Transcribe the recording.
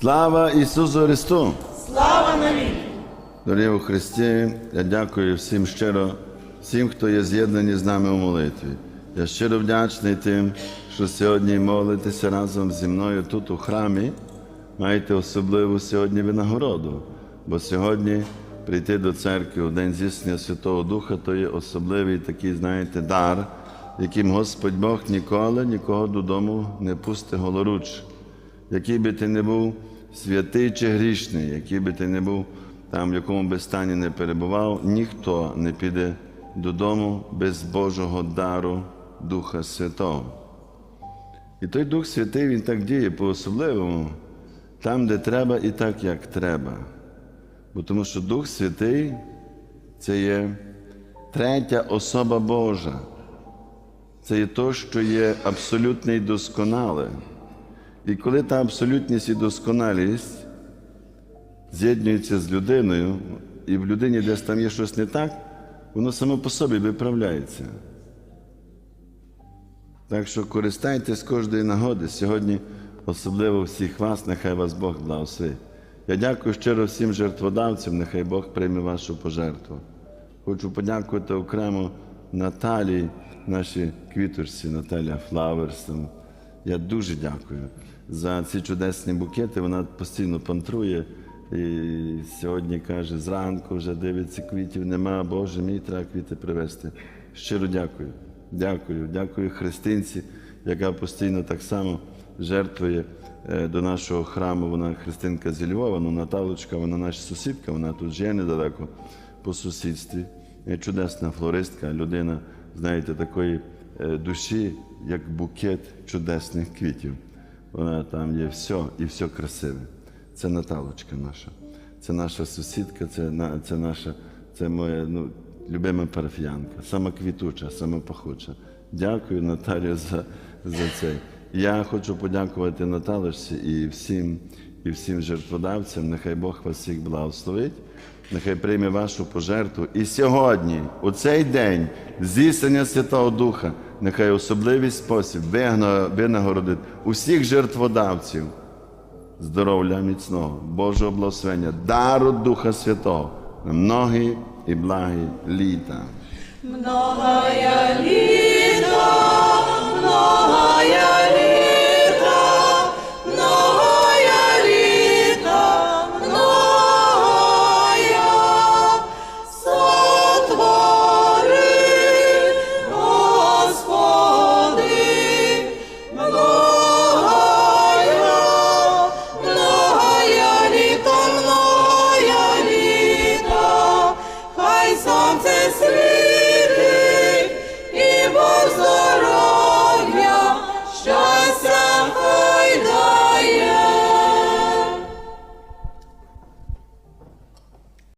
Слава Ісусу Христу! Слава навіки! Дорогі у Христі, я дякую всім щиро, всім, хто є з'єднані з нами у молитві. Я щиро вдячний тим, що сьогодні молитеся разом зі мною тут у храмі. Маєте особливу сьогодні винагороду, бо сьогодні прийти до церкви у День зіснення Святого Духа то є особливий такий, знаєте, дар, яким Господь Бог ніколи нікого додому не пустить голоруч. Який би ти не був святий чи грішний, який би ти не був там, в якому би стані не перебував, ніхто не піде додому без Божого дару Духа Святого. І той Дух Святий він так діє по-особливому, там, де треба, і так, як треба. Бо тому що Дух Святий це є третя особа Божа. Це є то, що є абсолютне і досконале. І коли та абсолютність і досконалість з'єднується з людиною, і в людині десь там є щось не так, воно само по собі виправляється. Так що користайтесь кожної нагоди. Сьогодні, особливо всіх вас, нехай вас Бог благословить. Я дякую щиро всім жертводавцям, нехай Бог прийме вашу пожертву. Хочу подякувати окремо Наталії, нашій квіточці Наталя Флаверс. Я дуже дякую за ці чудесні букети. Вона постійно пантрує. І сьогодні каже, зранку вже дивиться, квітів нема, Боже мій, треба квіти привезти. Щиро дякую. Дякую, дякую Христинці, яка постійно так само жертвує е, до нашого храму. Вона Христинка зі Львова, ну Наталочка, вона наша сусідка, вона тут живе недалеко по сусідстві. Чудесна флористка, людина, знаєте, такої душі, як букет чудесних квітів. Вона там є все і все красиве. Це Наталочка наша. Це наша сусідка, це, це наша, це моя ну, любима парафіянка, сама квітуча, сама пахуча. Дякую, Наталію, за, за це. Я хочу подякувати Наталочці і всім, і всім жертводавцям. Нехай Бог вас всіх благословить. Нехай прийме вашу пожертву. І сьогодні, у цей день, здійснення Святого Духа, нехай особливий спосіб винагородить усіх жертводавців здоров'я міцного, Божого благословення, дару Духа Святого на многі і благі літа. Многая літа, много